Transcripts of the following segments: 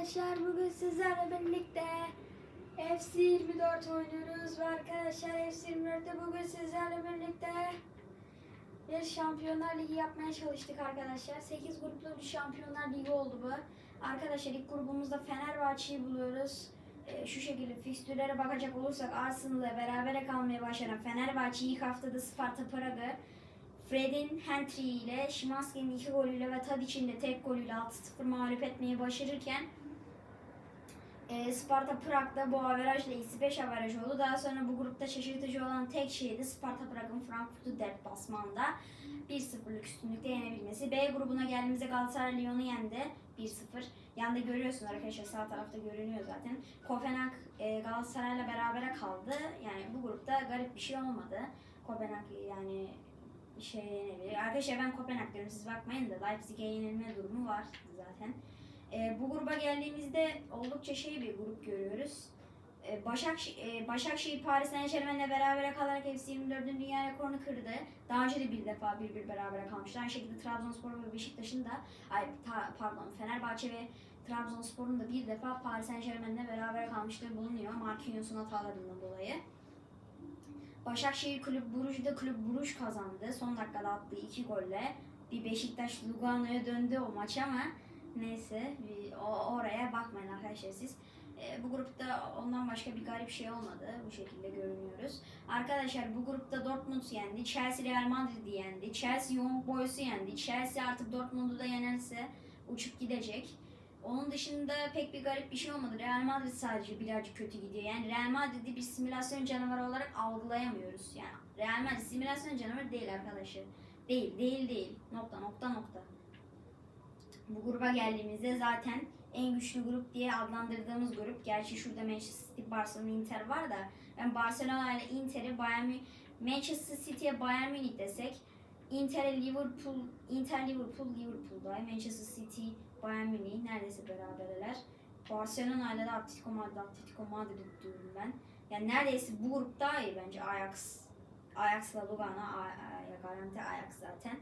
arkadaşlar bugün sizlerle birlikte FC 24 oynuyoruz ve arkadaşlar FC 24'te bugün sizlerle birlikte bir Şampiyonlar Ligi yapmaya çalıştık arkadaşlar. 8 gruplu bir Şampiyonlar Ligi oldu bu. Arkadaşlar ilk grubumuzda Fenerbahçe'yi buluyoruz. Ee, şu şekilde fikstürlere bakacak olursak Arsenal'la berabere kalmaya başlayan Fenerbahçe ilk haftada Sparta Prag'ı Fred'in Hentry ile Şimanski'nin iki golüyle ve Tadic'in de tek golüyle 6-0 mağlup etmeyi başarırken e, Sparta Prag'da bu averajla eksi 5 averaj oldu. Daha sonra bu grupta şaşırtıcı olan tek şeydi Sparta Prag'ın Frankfurt'u deplasmanda 1-0'lık üstünlükte yenebilmesi. B grubuna geldiğimizde Galatasaray Lyon'u yendi 1-0. Yanında görüyorsunuz arkadaşlar sağ tarafta görünüyor zaten. Kopenhag e, Galatasaray'la berabere kaldı. Yani bu grupta garip bir şey olmadı. Kopenhag yani şey yenebilir. Arkadaşlar ben Kopenhag diyorum siz bakmayın da Leipzig'e yenilme durumu var zaten. Ee, bu gruba geldiğimizde oldukça şey bir grup görüyoruz. Ee, Başak e, Başakşehir Paris Saint Germain'le berabere kalarak FC 24'ün dünya rekorunu kırdı. Daha önce de bir defa bir bir berabere kalmışlar. Aynı şekilde Trabzonspor ve Beşiktaş'ın da ay ta- pardon Fenerbahçe ve Trabzonspor'un da bir defa Paris Saint Germain'le berabere kalmışlığı bulunuyor. Marquinhos'un hatalarından dolayı. Başakşehir Kulüp Brugge'de Kulüp Brugge kazandı. Son dakikada attığı iki golle. Bir Beşiktaş Lugano'ya döndü o maç ama neyse o- oraya bakmayın arkadaşlar siz. E, bu grupta ondan başka bir garip şey olmadı. Bu şekilde görünüyoruz. Arkadaşlar bu grupta Dortmund yendi. Chelsea Real Madrid'i yendi. Chelsea Young Boys'u yendi. Chelsea artık Dortmund'u da yenerse uçup gidecek. Onun dışında pek bir garip bir şey olmadı. Real Madrid sadece birazcık kötü gidiyor. Yani Real Madrid'i bir simülasyon canavarı olarak algılayamıyoruz. Yani Real Madrid simülasyon canavarı değil arkadaşlar. Değil, değil, değil. Nokta, nokta, nokta. Bu gruba geldiğimizde zaten en güçlü grup diye adlandırdığımız grup. Gerçi şurada Manchester City, Barcelona, Inter var da ben Barcelona ile Inter'i Bayern Manchester City'ye Bayern Münih desek Inter'e Liverpool, Inter Liverpool, Liverpool'da. Manchester City, Bayern Münih neredeyse beraberler. Barcelona ile de Atletico Madrid, Atletico Madrid diyorum ben. Yani neredeyse bu grup daha iyi bence Ajax. Ajax'la Lugano, A- A- garanti Ajax zaten.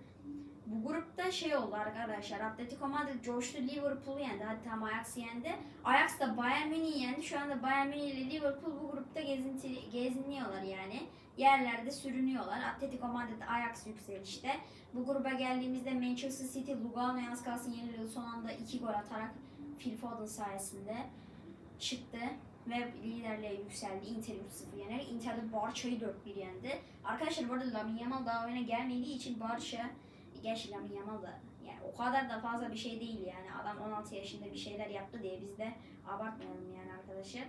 Bu grupta şey oldu arkadaşlar. Atletico Madrid coştu Liverpool'u yendi. Hadi tam Ajax yendi. Ajax da Bayern Münih'i yendi. Şu anda Bayern Münih ile Liverpool bu grupta gezinti, geziniyorlar yani. Yerlerde sürünüyorlar. Atletico Madrid Ajax yükselişte. Bu gruba geldiğimizde Manchester City Lugano yalnız kalsın yeniliyordu. Son anda iki gol atarak Phil Foden sayesinde çıktı ve liderliğe yükseldi. Inter 3-0 yenerek. Inter'de Barça'yı 4-1 yendi. Arkadaşlar bu arada Lamine Yamal daha oyuna gelmediği için Barça Gerçi Lamine Yamal da yani o kadar da fazla bir şey değil yani. Adam 16 yaşında bir şeyler yaptı diye biz de abartmayalım yani arkadaşlar.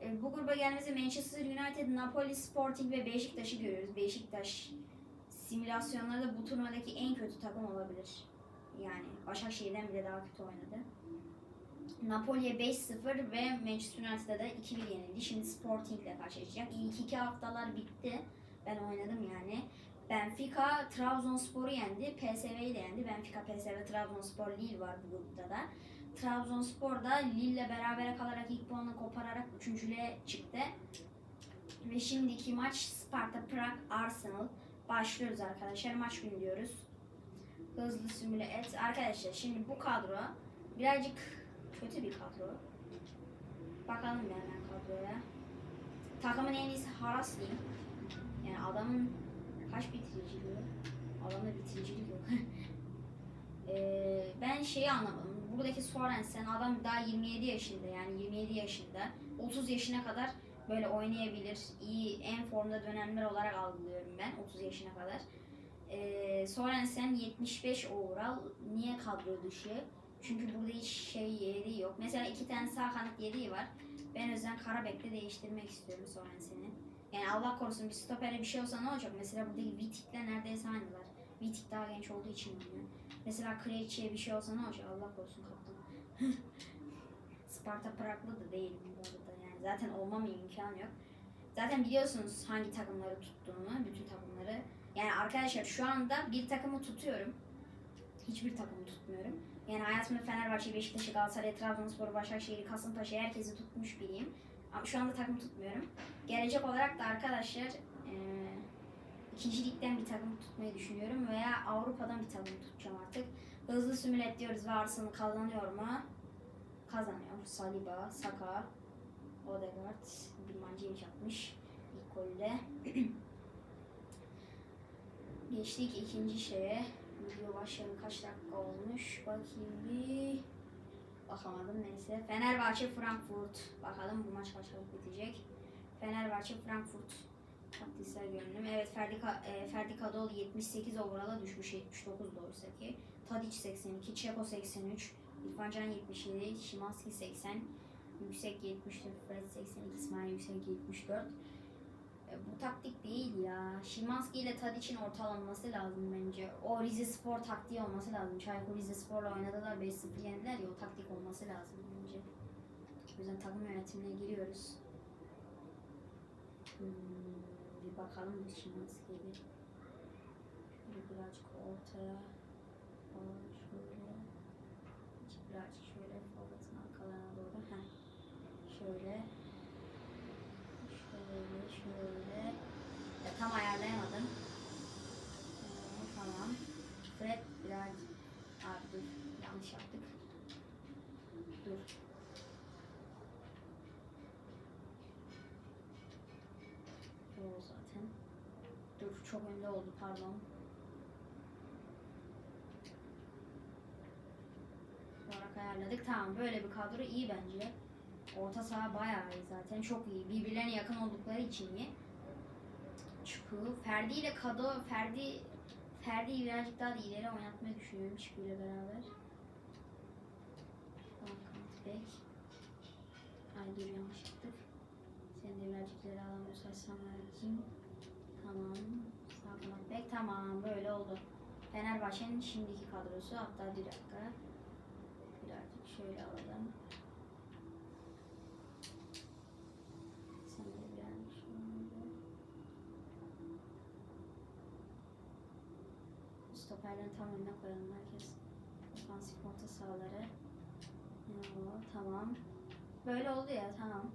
E, bu gruba gelmesi Manchester United, Napoli, Sporting ve Beşiktaş'ı görüyoruz. Beşiktaş simülasyonlarda bu turnuvadaki en kötü takım olabilir. Yani Başakşehir'den bile daha kötü oynadı. Napoli'ye 5-0 ve Manchester United'a da 2-1 yenildi. Şimdi Sporting ile karşılaşacak. İlk iki haftalar bitti. Ben oynadım yani. Benfica Trabzonspor'u yendi. PSV'yi de yendi. Benfica, PSV, Trabzonspor, Lille var bu grupta da. Trabzonspor da Lille'le berabere kalarak ilk puanını kopararak üçüncülüğe çıktı. Ve şimdiki maç Sparta Prag Arsenal. Başlıyoruz arkadaşlar. Maç günü diyoruz. Hızlı simüle et. Arkadaşlar şimdi bu kadro birazcık kötü bir kadro. Bakalım hemen kadroya. Takımın en iyisi Harasley. Yani adamın kaç bitiriciliği? Adamda bitiricilik yok. Ee, ben şeyi anlamadım. Buradaki Sorensen adam daha 27 yaşında yani 27 yaşında. 30 yaşına kadar böyle oynayabilir. İyi en formda dönemler olarak algılıyorum ben 30 yaşına kadar. Ee, Sorensen 75 overall. Niye kadro dışı? Çünkü burada hiç şey yediği yok. Mesela iki tane sağ kanat yediği var. Ben yüzden Karabek'le değiştirmek istiyorum Sorensen'i. Yani Allah korusun bir stopere bir şey olsa ne olacak? Mesela buradaki Vitik'le neredeyse aynılar. Vitik daha genç olduğu için oynuyor. Mesela Krejci'ye bir şey olsa ne olacak? Allah korusun kaptan. Sparta Praglı da değil bu arada yani. Zaten olmam imkanı yok. Zaten biliyorsunuz hangi takımları tuttuğumu, bütün takımları. Yani arkadaşlar şu anda bir takımı tutuyorum. Hiçbir takımı tutmuyorum. Yani hayatımda Fenerbahçe, Beşiktaş'ı, Galatasaray, Trabzonspor, Başakşehir, Kasımpaşa herkesi tutmuş biriyim. Ama şu anda takım tutmuyorum. Gelecek olarak da arkadaşlar eee ikinci ligden bir takım tutmayı düşünüyorum veya Avrupa'dan bir takım tutacağım artık. Hızlı simüle diyoruz ve Arsenal kazanıyor mu? kazanıyor. Saliba, Saka, Odegaard, Bilmancı yapmış ilk golde. Geçtik ikinci şeye. Video başladı kaç dakika olmuş. Bakayım bir. Bakamadım neyse. Fenerbahçe Frankfurt. Bakalım bu maç kaç çabuk bitecek. Fenerbahçe Frankfurt. Taktiksel görünüm. Evet Ferdi, e, Ferdi Kadıoğlu 78 overall'a düşmüş 79 doğrusu ki. Tadic 82, Çeko 83, İrfan Can 77, Şimanski 80, Yüksek 74, Fred 82, İsmail Yüksek 74. Bu taktik değil ya. Şimanski ile Tadic'in ortalanması lazım bence. O Rize Spor taktiği olması lazım. Çaykur Rize Spor'la oynadılar 5-0 yendiler ya o taktik olması lazım bence. O yüzden takım yönetimine giriyoruz. Hmm, bir bakalım bir Şimanski'ye. Şöyle birazcık ortaya. Şöyle. Birazcık şöyle forvetın arkalarına doğru. Heh. Şöyle, şöyle. Ya, tam ayarlayamadım. Ee, tamam. Fred biraz... Abi dur, yanlış yaptık. Dur. O zaten. Dur, çok önde oldu pardon. olarak ayarladık. Tamam böyle bir kadro iyi bence. Orta saha bayağı iyi zaten. Çok iyi. Birbirlerine yakın oldukları için iyi. Çıkı. Ferdi ile Kado, Ferdi Ferdi'yi birazcık daha da ileri oynatmayı düşünüyorum Çıkı ile beraber. Bek. Ay dur yanlış yaptık. Seni de birazcık ileri alamıyorsam vereyim. Tamam. Sağ kanat bek. Tamam böyle oldu. Fenerbahçe'nin şimdiki kadrosu. Hatta bir dakika. Birazcık şöyle alalım. Stoperlerin tam önüne koyalım herkes. Ofansif orta sahaları. Tamam. Böyle oldu ya tamam.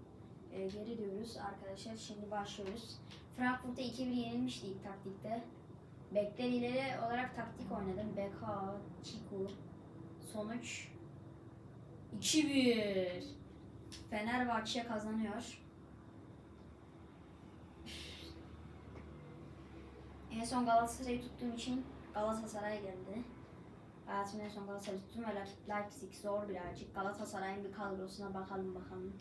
Ee, geri diyoruz arkadaşlar. Şimdi başlıyoruz. Frankfurt'ta 2-1 yenilmişti ilk taktikte. Bekler ileri olarak taktik oynadım. Beka, Çiku. Sonuç 2-1. Fenerbahçe kazanıyor. En son Galatasaray'ı tuttuğum için Galatasaray geldi. En son ve rakip Leipzig zor birazcık. Galatasaray'ın bir kadrosuna bakalım bakalım.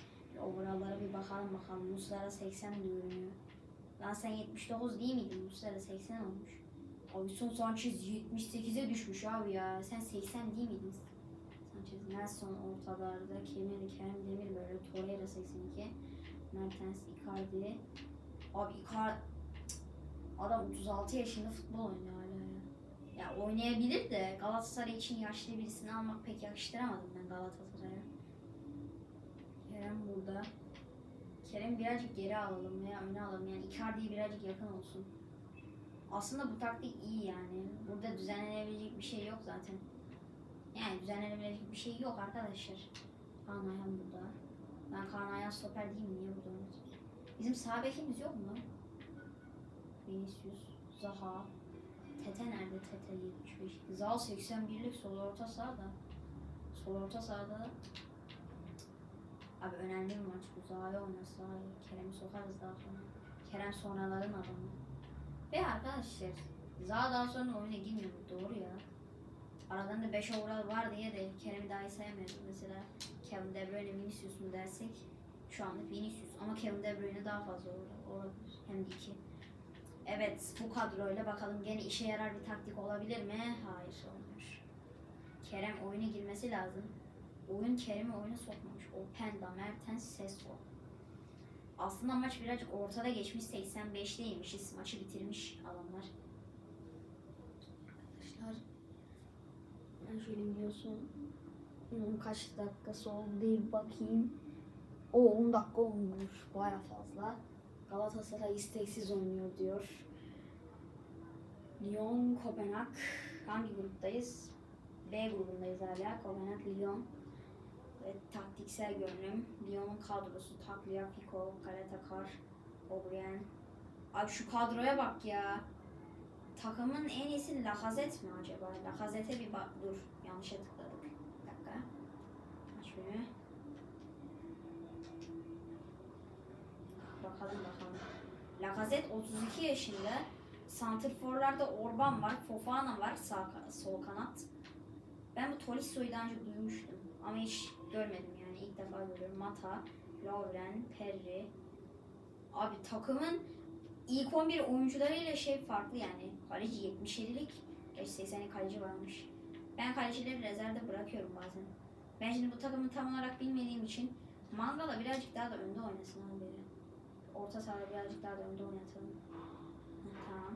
Overall'lara bir bakalım bakalım. Muslera 80 görünüyor. Lan sen 79 değil miydin? Muslera 80 olmuş. Avison Sanchez 78'e düşmüş abi ya. Sen 80 değil miydin? Sanchez, Nelson ortalarda, Kemir, Kerem Demir böyle, Torreira 82, Mertens, Icardi. Abi Icardi, adam 36 yaşında futbol oynuyor ya. Ya oynayabilir de Galatasaray için yaşlı birisini almak pek yakıştıramadım ben Galatasaray'a. Kerem burada. Kerem birazcık geri alalım veya öne alalım yani Icardi'ye birazcık yakın olsun. Aslında bu taktik iyi yani. Burada düzenlenebilecek bir şey yok zaten. Yani düzenlenebilecek bir şey yok arkadaşlar. Kaan Ayhan burada. Ben Kaan Ayhan stoper değil mi? Niye burada? Bizim sağ bekimiz yok mu? Vinicius, Zaha. Tete nerede? Tete 75. Zal 81'lik sol orta sahada. Sol orta sahada. Abi önemli bir maç bu. Zaha'yı oynasa Kerem'i sokarız daha sonra. Kerem sonraların adamı. Ve arkadaşlar Zaha daha sonra oyuna girmiyor. Doğru ya. Aradan da 5 overall var diye de Kerem'i dahi sayamıyoruz. Mesela Kevin De Bruyne, Vinicius mu dersek şu anlık Vinicius ama Kevin De Bruyne daha fazla overall olabilir. Hem de 2. Evet bu kadroyla bakalım gene işe yarar bir taktik olabilir mi? Hayır olmuyor. Kerem oyuna girmesi lazım. Oyun Kerem'i oyuna sokmamış. Openda, Mertens, Sesko. Aslında maç birazcık ortada geçmiş. 85'teymişiz. Maçı bitirmiş adamlar. Arkadaşlar ben şöyle biliyorsun. Kaç dakikası oldu diye bakayım. O 10 dakika olmuş. Baya fazla. Galatasaray isteksiz oynuyor diyor. Lyon, Kopenhag. Hangi gruptayız? B grubundayız hala. Kopenhag, Lyon. Ve taktiksel görünüm. Lyon'un kadrosu. Tagliafico, Karatakar, O'Brien. Abi şu kadroya bak ya. Takımın en iyisi Lacazette mi acaba? Lacazette'e bir bak. Dur. Yanlışa tıkladık. Bir dakika. Aç şunu. Lacazette 32 yaşında. Santrforlarda Orban var, Fofana var sağ sol kanat. Ben bu Tolisso'yu daha önce duymuştum ama hiç görmedim yani ilk defa görüyorum. Mata, Lovren, Perry. Abi takımın ilk 11 oyuncularıyla şey farklı yani. Kaleci 77'lik, geç 80'lik kaleci varmış. Ben kalecileri rezervde bırakıyorum bazen. Ben şimdi bu takımı tam olarak bilmediğim için Mangala birazcık daha da önde oynasın abi. Orta sahada birazcık daha da önde oynatalım. Tamam.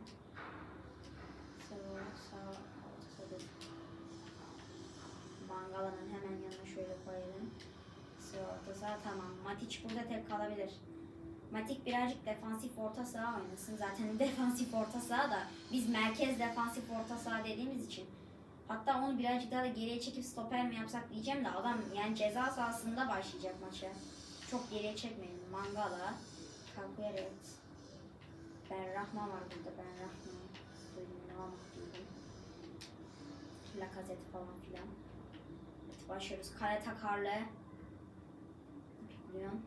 Sağ, sağ, orta sahada. Mangala'nın hemen yanına şöyle koyalım. Sağ orta saha tamam. Matic burada tek kalabilir. Matic birazcık defansif orta saha oynasın. Zaten defansif orta saha da biz merkez defansif orta saha dediğimiz için. Hatta onu birazcık daha da geriye çekip stoper mi yapsak diyeceğim de adam yani ceza sahasında başlayacak maça. Çok geriye çekmeyin. Mangala, Kakueret, Ben Rahman var burada. Ben Rahman. Duydum ne var duydum. Lacazette falan filan. Evet, başlıyoruz. Kale takarlı. Biliyorum.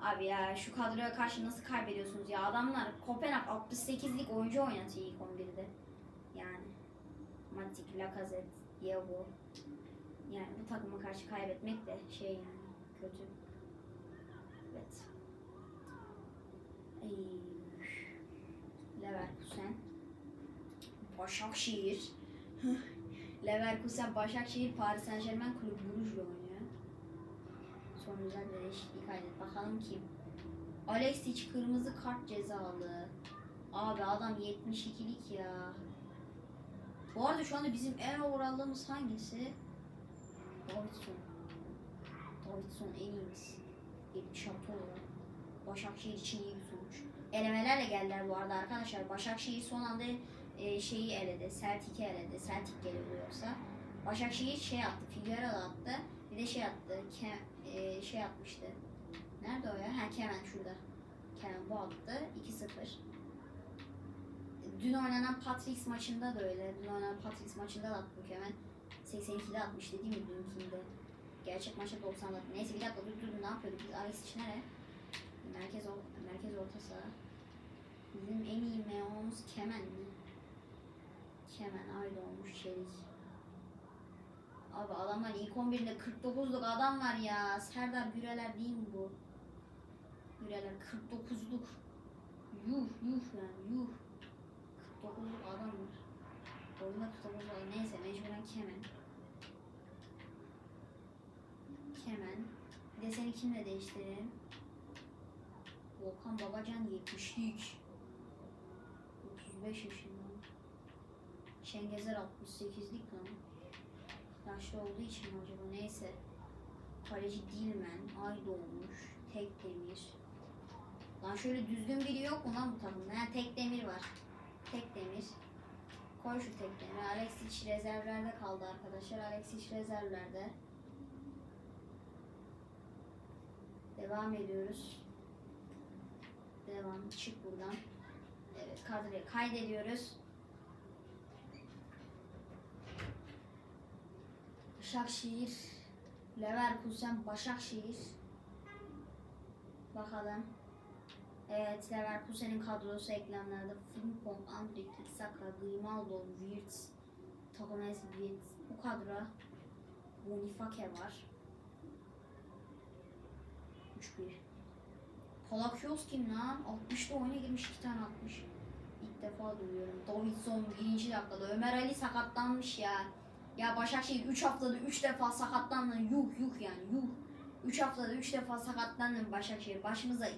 Abi ya şu kadroya karşı nasıl kaybediyorsunuz ya? Adamlar Kopenhag 68'lik oyuncu oynatıyor ilk 11'de. Yani. Matic, Lacazette, Diego. Yani bu takıma karşı kaybetmek de şey yani kötü. Evet. Leverkusen. Başakşehir. Leverkusen, Başakşehir, Paris Saint Germain Kulüp Brugge oynuyor. Son güzel bir değişiklik kaydet. Bakalım kim? Alexic kırmızı kart cezalı. Abi adam 72'lik ya. Bu arada şu anda bizim en overall'ımız hangisi? Davidson. Davidson en iyimiz. 76 olarak. Başakşehir için iyi. Elemelerle geldiler bu arada arkadaşlar. Başakşehir son anda e, şeyi eledi. Celtic'i eledi. Celtic geliyorsa. Başakşehir şey attı. Figueroa attı. Bir de şey attı. Ke, e, şey atmıştı. Nerede o ya? Ha Kemen şurada. Kemen bu attı. 2-0. Dün oynanan Patrix maçında da öyle. Dün oynanan Patrix maçında da attı Kemen. 82'de atmıştı değil mi dünkinde? Gerçek maçta 90'da. Neyse bir dakika dur dur ne yapıyorduk biz Alex için nereye? Merkez, or- merkez orta saha. Bizim en iyi meonumuz Kemen mi? Kemen öyle olmuş Çelik. Abi adamlar ilk 11'de 49'luk adam var ya. Serdar Güreler değil mi bu? Güreler 49'luk. Yuh yuh yani yuh. 49'luk adam var. Oyunda 49 adam. Neyse mecburen Kemen. Kemen. Bir de seni kimle değiştirelim? Volkan Babacan 70'lik. 35 yaşında. Şengezer 68'lik lan. Yaşlı olduğu için acaba? Neyse. Kaleci Dilmen, Aydoğmuş, Tek Demir. Lan şöyle düzgün biri yok mu lan bu takımda? Ha, tek Demir var. Tek Demir. Koy şu tek Demir. Alexic rezervlerde kaldı arkadaşlar. Alexic rezervlerde. Devam ediyoruz. Devam. Çık buradan. Evet kadroyu kaydediyoruz. Başakşehir, Leverkusen, Başakşehir. Bakalım. Evet, Leverkusen'in kadrosu ekranlarda. Frimpong, Andrik, Saka, Grimaldo, Wirtz, Togones, Wirtz. Bu kadro. Bonifake var. 3-1. Palakios kim lan? 60'da oyuna girmiş 2 tane atmış. İlk defa duyuyorum. Davidson birinci dakikada. Ömer Ali sakatlanmış ya. Ya Başakşehir 3 haftada 3 defa sakatlandı. Yuh yuh yani yuh. 3 haftada 3 defa sakatlandın Başakşehir. Başımıza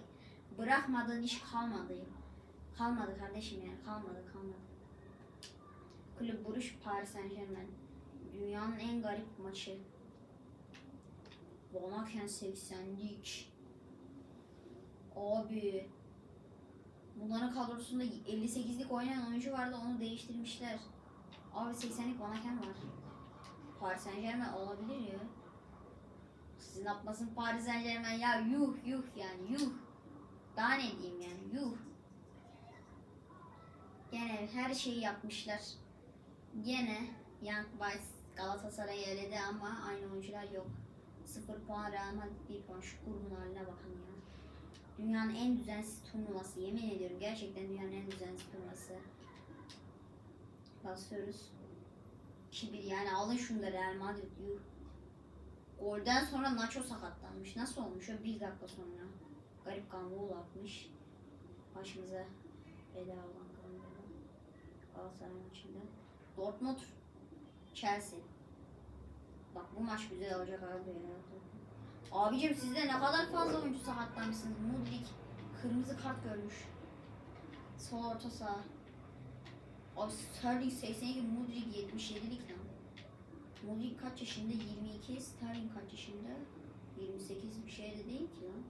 bırakmadığın iş kalmadı. Kalmadı kardeşim yani kalmadı kalmadı. Kulüp Buruş Paris Saint Germain. Dünyanın en garip maçı. Bonaken 80'lik. Abi. Bunların kadrosunda 58'lik oynayan oyuncu vardı onu değiştirmişler. Abi 80'lik Bonaken var. Paris Saint Germain olabilir ya. Sizin atmasın Paris Saint Germain ya yuh yuh yani yuh. Daha ne diyeyim yani yuh. Gene her şeyi yapmışlar. Gene Young Boys Galatasaray'ı eledi ama aynı oyuncular yok. 0 puan Real Madrid 1 puan. Şu grubun bakın ya. Dünyanın en düzensiz turnuvası. Yemin ediyorum gerçekten dünyanın en düzensiz turnuvası. Basıyoruz. 2-1 yani alın da Real Madrid yuh. Golden sonra Nacho sakatlanmış. Nasıl olmuş o bir dakika sonra. Garip gol atmış. Başımıza bela olan Gambela. Galatasaray maçında. Dortmund Chelsea. Bak bu maç güzel olacak abi ya. Abicim sizde ne kadar fazla oyuncu sakatlanmışsınız. Mudrik kırmızı kart görmüş. Sol orta saha. Abi Sterling 82, Mudrik 77'lik lan. Mudrik kaç yaşında? 22. Sterling kaç yaşında? 28 bir şey de değil ki lan.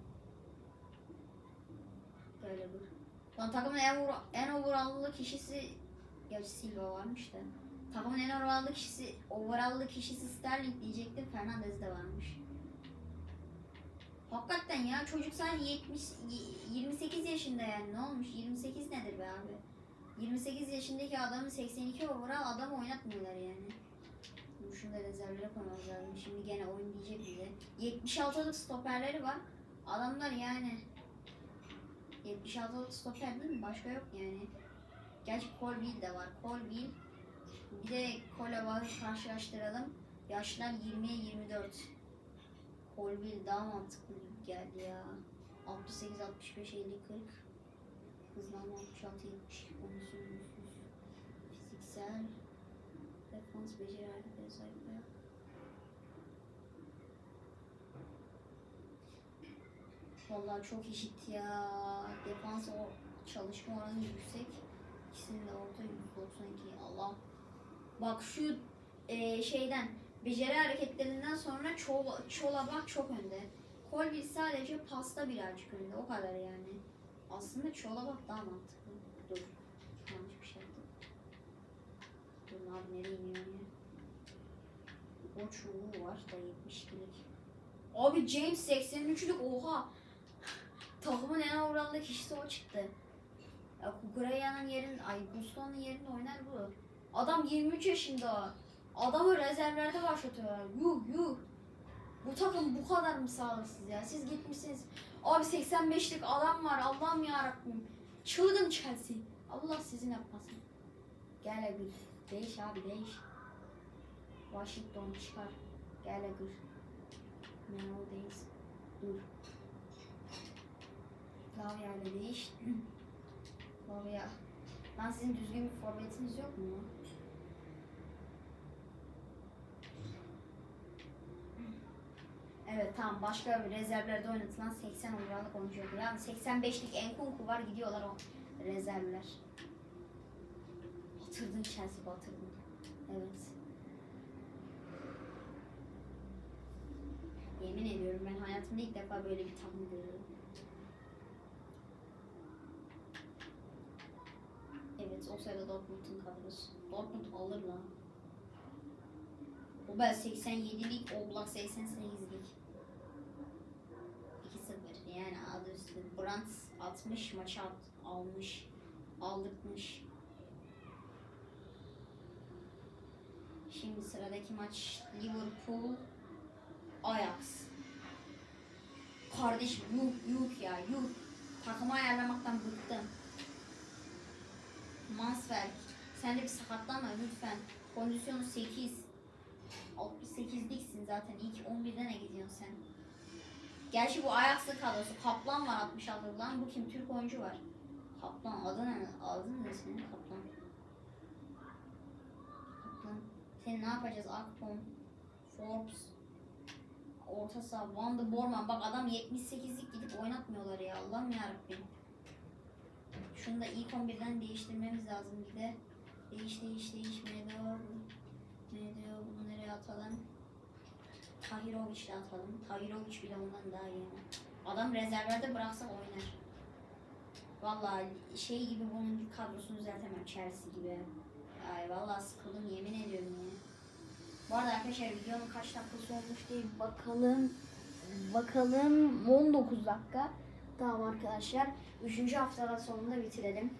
Böyle bu. Lan takımın en, en overall'lı kişisi Gerçi Silva varmış da. Takımın en overall'lı kişisi overall'lı kişisi Sterling diyecektim. Fernandez de varmış. Hakikaten ya çocuk sadece 70 y- 28 yaşında yani ne olmuş? 28 nedir be abi? 28 yaşındaki adamı 82 overall adam oynatmıyorlar yani. Bunu Şunu da rezervlere koymamız şimdi gene oyun diyecek bize. 76'lık stoperleri var. Adamlar yani 76'lık stoper değil mi? Başka yok yani. Gerçi Colville de var. Colville bir de Kolova'yı karşılaştıralım. Yaşlar 20'ye 24 Colville daha mantıklı gibi geldi ya. 68, 65, 50, 40. Hızlanma 66, 70. Kondisyon yüzsüz. Fiziksel. Defans beceri hareketleri sahip ayak. Vallahi çok eşit ya. Defans o çalışma oranı yüksek. İkisinin de orta 192. Allah. Bak şu e, şeyden beceri hareketlerinden sonra Çola, Çolabak çok önde. Colville sadece pasta birazcık önde. O kadar yani. Aslında Çolabak daha mantıklı. Dur. Yanlış bir şey yaptım. Dur abi nereye iniyor ya? O çubuğu var da 72'lik. Abi James 83'lük oha. Takımın en overall'lı kişisi o çıktı. Ya Kukuraya'nın yerin, ay Gusto'nun yerinde oynar bu. Adam 23 yaşında. Adamı rezervlerde başlatıyorlar. Yuh yuh. Bu takım bu kadar mı sağlıksız ya? Siz gitmişsiniz. Abi 85'lik adam var. Allah'ım ya. Çılgın Chelsea. Allah sizin yapmasın. Gel Agır. Değiş abi değiş. Washington çıkar. Gel Agır. Nowadays. Dur. Lavya ile değiş. Lavya. Lan sizin düzgün bir forvetiniz yok mu? Evet tamam başka bir rezervlerde oynatılan 80 numaralık oyuncu yok. Yani 85'lik Enkunku var gidiyorlar o rezervler. Batırdın Chelsea batırdın. Evet. Yemin ediyorum ben hayatımda ilk defa böyle bir takım görüyorum. Evet o sırada Dortmund'un kadrosu. Dortmund alır lan. O ben 87'lik, Oblak 88'lik. 2-0 yani adı üstü. Brandt 60 maçı at- almış. Aldırtmış. Şimdi sıradaki maç Liverpool Ajax. Kardeşim yuh yuh ya yuh. Takımı ayarlamaktan bıktım. Mansberg. Sen de bir sakatlanma lütfen. Kondisyonu 8. 68'liksin zaten. İlk 11'de ne gidiyorsun sen? Gerçi bu Ajax'ın kadrosu. Kaplan var 66 lan. Bu kim? Türk oyuncu var. Kaplan. Adı ne? Adı ne senin? Kaplan. Kaplan. Sen ne yapacağız? Akpom. Forbes. Orta saha. Van de Borman. Bak adam 78'lik gidip oynatmıyorlar ya. Allah'ım yarabbim. Şunu da ilk 11'den değiştirmemiz lazım bir de. Değiş değiş değiş. Ne diyor? Ne diyor? Bunu atalım? Tahirovic'le atalım. Tahirovic bile ondan daha iyi. Adam rezervlerde bıraksa oynar. Vallahi şey gibi bunun kadrosunu düzeltemem Chelsea gibi. Ay vallahi sıkıldım yemin ediyorum ya. Bu arada arkadaşlar videonun kaç dakikası olmuş diye bakalım. Bakalım 19 dakika. Tamam arkadaşlar. Üçüncü haftanın sonunda bitirelim.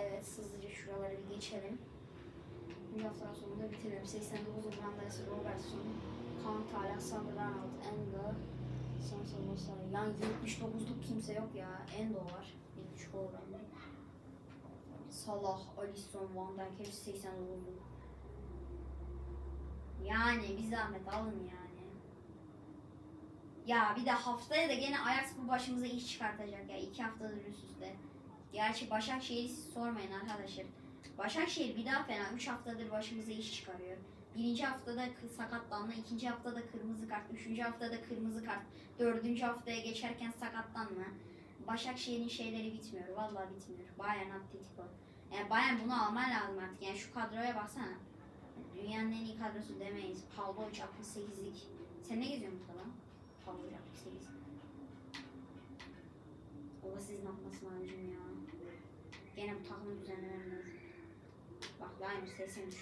Evet hızlıca şuraları bir geçelim. Bir haftanın sonunda bitirelim. 89 Brandis Robertson, Kantala, Sandra Arnold, Enga, Sansa Bosa. Yani 79'luk kimse yok ya. Endo var. 73 gol. Salah, Alisson, Van Dijk hepsi 89'luk. Yani bir zahmet alın yani. Ya bir de haftaya da gene Ajax bu başımıza iş çıkartacak ya. iki haftadır üst üste. Gerçi Başakşehir'i siz sormayın arkadaşlar. Başakşehir bir daha fena. Üç haftadır başımıza iş çıkarıyor. Birinci haftada sakatlanma, ikinci haftada kırmızı kart, üçüncü haftada kırmızı kart, dördüncü haftaya geçerken sakatlanma. Başakşehir'in şeyleri bitmiyor. Vallahi bitmiyor. Bayern Atletico. Yani Bayern bunu alman lazım artık. Yani şu kadroya baksana. Dünyanın en iyi kadrosu demeyiz. Pavlovic 68'lik. Sen ne geziyorsun burada lan? Pavlovic 68. O da sizin atmasın abicim ya. Gene bu takımı düzenlemem lazım. Bak Liner 83.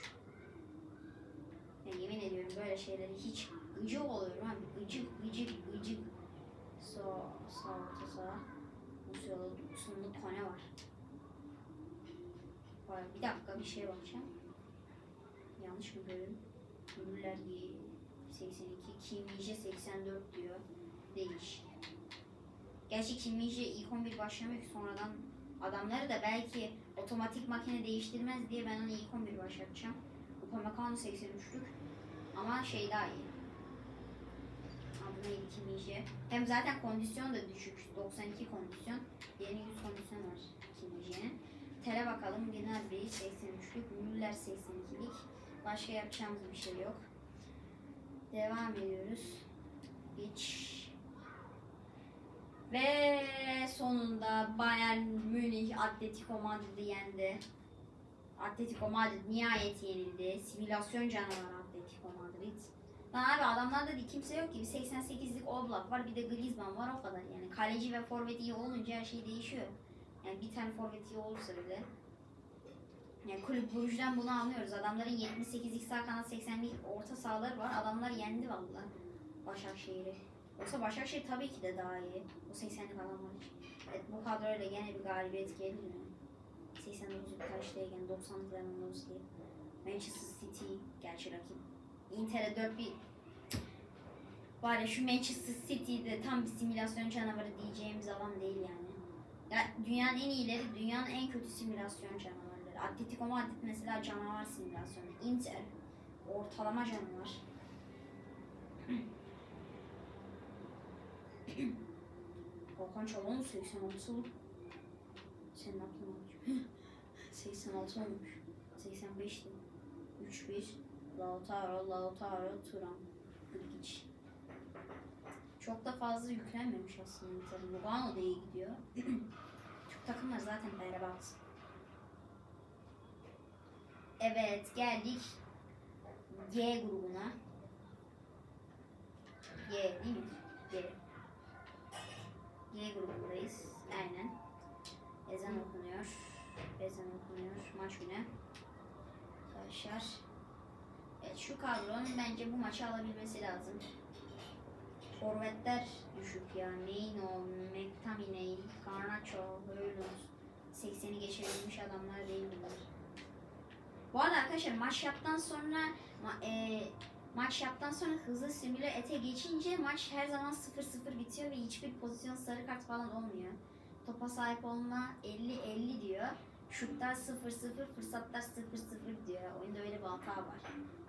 Ya yemin ediyorum böyle şeyleri hiç gıcık oluyorum abi. Gıcık gıcık gıcık. So, sağ orta sağ. Bu sırada sunlu kone var. Vay, bir dakika bir şeye bakacağım. Yanlış mı görüyorum? Müller 82, Kim Min-jae 84 diyor. Değiş. Gerçi Kim Min-jae ilk 11 başlamıyor ki sonradan adamları da belki otomatik makine değiştirmez diye ben onu ilk 11 başlatacağım. Upamecano 83'lük ama şey daha iyi. Adı neydi Kim Min-jae? Hem zaten kondisyon da düşük. 92 kondisyon. Yeni 100 kondisyon var Kim Min-jae'nin. Tele bakalım. Gnabry 83'lük. Müller 82'lik. Başka yapacağımız bir şey yok. Devam ediyoruz. Hiç. Ve sonunda Bayern Münih Atletico Madrid'i yendi. Atletico Madrid nihayet yenildi. Simülasyon canavarı Atletico Madrid. Lan abi adamlarda da kimse yok ki. Bir 88'lik Oblak var bir de Griezmann var o kadar yani. Kaleci ve forvet iyi olunca her şey değişiyor. Yani bir tane forvet iyi olursa bile. Yani kulüp Brugge'den bunu anlıyoruz. Adamların 78'lik sağ kanat 80'lik orta sahaları var. Adamlar yendi valla Başakşehir'i. Yoksa Başakşehir tabii ki de daha iyi. O 80'lik adamlar için. Evet bu kadroyla gene bir galibiyet gelir mi? 89'luk karşıdayken 90'lık Lewandowski. Manchester City gerçi rakip. Inter'e 4 bir var ya şu Manchester City'de tam bir simülasyon canavarı diyeceğimiz adam değil yani. Ya dünyanın en iyileri, dünyanın en kötü simülasyon canavarları. Atletico Madrid mesela canavar simülasyonu. Inter ortalama canavar. Hakan Çalhanoğlu 86'lık. Senin aklın almış. 86 olmuş. 85'ti. 3-1. Lautaro, Lautaro, Turan. Grgic. Çok da fazla yüklenmemiş aslında. Lugano da iyi gidiyor. Türk takımlar zaten berbat. Evet geldik G grubuna. G değil mi? G. G grubundayız. Aynen. Ezan okunuyor. Ezan okunuyor. Maç günü. Arkadaşlar. Evet şu kadronun bence bu maçı alabilmesi lazım. Forvetler düşük ya. Neino, McTominay, Garnacho, Höylund. 80'i geçebilmiş adamlar değil bunlar. Bu arada arkadaşlar maç yaptıktan sonra ma- e, maç yaptıktan sonra hızlı simüle ete geçince maç her zaman 0-0 bitiyor ve hiçbir pozisyon sarı kart falan olmuyor. Topa sahip olma 50-50 diyor. Şutlar 0-0, fırsatlar 0-0 diyor. Oyunda öyle bir hata var.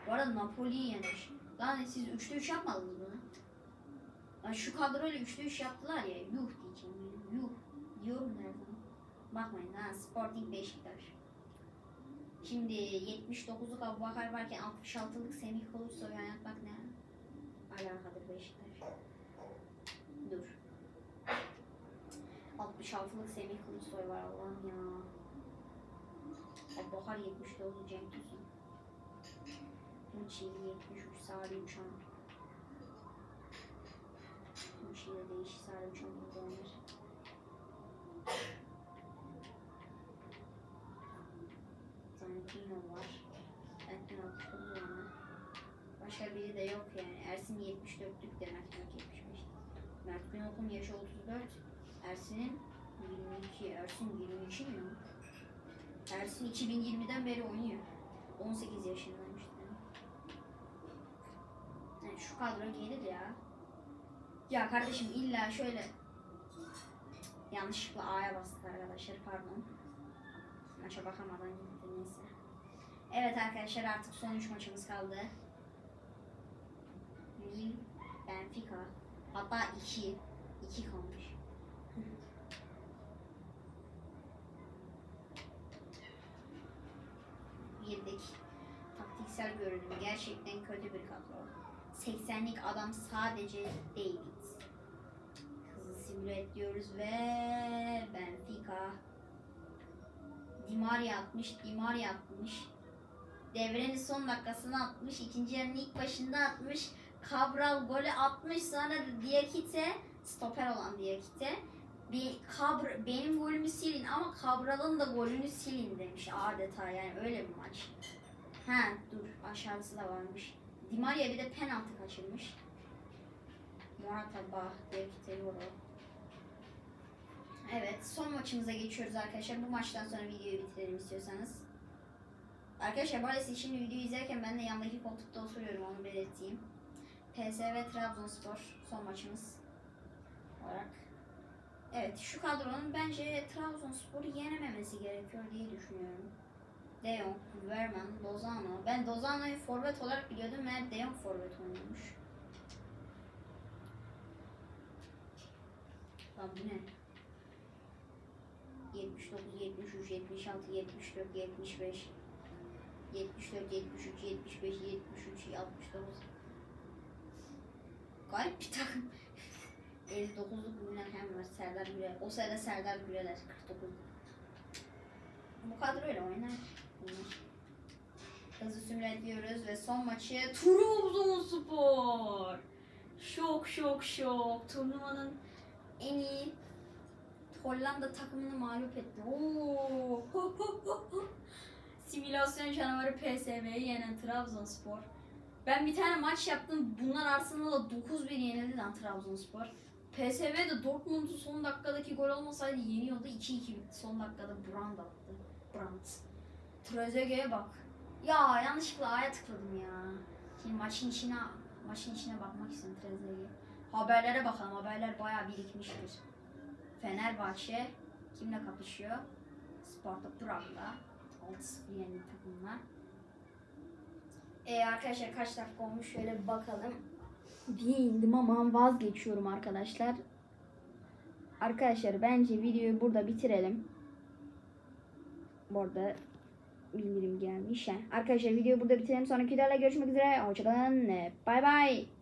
Bu arada Napoli'yi yemiş. Lan siz 3'te 3 yapmadınız bunu. Lan şu kadroyla 3'te 3 yaptılar ya. Yuh diyeceğim yani. Yuh. Diyorum nereden? Bakmayın ha. Sporting Beşiktaş. Şimdi 79'luk Abubakar varken 66'lık Semih Kılıçsoy oynatmak ne alakadır Beşiktaş? Dur. 66'lık Semih Kılıçsoy var Allah'ım ya. Abubakar 79 Cenk Tosun. Muçi'li 73 Salih Uçan. Muçi'yle değiş Salih Uçan burada oynar. Zantino var. Erkin 69 oynar. Başka biri de yok yani. Ersin 74'lük de Mert Günok 75. Mert Günok'un yaşı 34. Ersin'in 22. Ersin 22 mi? Ersin 2020'den beri oynuyor. 18 yaşındaymış. Yani şu kadro gelir ya. Ya kardeşim illa şöyle yanlışlıkla A'ya bastık arkadaşlar pardon. Maça bakamadan gitti neyse. Evet arkadaşlar artık son 3 maçımız kaldı. Lille, Benfica. Hatta 2. 2 kalmış. Girdik. Taktiksel görünüm gerçekten kötü bir kadro. 80'lik adam sadece David. Hızlı simüle diyoruz ve Benfica. Di Maria atmış, Di Maria atmış. Devrenin son dakikasını atmış, ikinci yarının ilk başında atmış. Cabral golü atmış, sonra Diakite, stoper olan Diakite. Bir Kabr benim golümü silin ama Cabral'ın da golünü silin demiş adeta yani öyle bir maç. Ha dur aşağısı da varmış. Di Maria bir de penaltı kaçırmış. Morata bah, Diakite Euro. Evet son maçımıza geçiyoruz arkadaşlar. Bu maçtan sonra videoyu bitirelim istiyorsanız. Arkadaşlar maalesef şimdi videoyu izlerken ben de yandaki koltukta oturuyorum onu belirteyim. PSV Trabzonspor son maçımız olarak. Evet şu kadronun bence Trabzonspor'u yenememesi gerekiyor diye düşünüyorum. De Jong, Verman, Lozano. Ben Lozano'yu forvet olarak biliyordum meğer De Jong forvet oynuyormuş. Lan bu ne? 79, 73, 76, 74, 75, 74, 73, 75, 73, 69. Garip bir takım. 59'luk Müller var. Serdar Gürel. O sırada Serdar Güreler 49. Bu kadroyla oynar. bunlar. Hızlı sümre diyoruz ve son maçı Trabzonspor. Şok şok şok. Turnuvanın en iyi Hollanda takımını mağlup etti. Oo. Simülasyon canavarı PSV'yi yenen Trabzonspor. Ben bir tane maç yaptım. Bunlar Arsenal'a 9-1 yenildi lan Trabzonspor. PSV de Dortmund'un son dakikadaki gol olmasaydı yeniyordu. 2-2 bitti. Son dakikada Brand attı. Brand. Trezeguet'e bak. Ya yanlışlıkla A'ya tıkladım ya. Şimdi maçın içine maçın içine bakmak istiyorum Trezeguet. Haberlere bakalım. Haberler bayağı birikmiştir. Fenerbahçe kimle kapışıyor? Sparta Prag'la. 6-0 yenildi takımlar. Ee, arkadaşlar kaç dakika olmuş şöyle bir bakalım. Diye indim ama vazgeçiyorum arkadaşlar. Arkadaşlar bence videoyu burada bitirelim. Bu arada bildirim gelmiş. ha. Arkadaşlar videoyu burada bitirelim. Sonraki videoda görüşmek üzere. Hoşçakalın. Bay bay.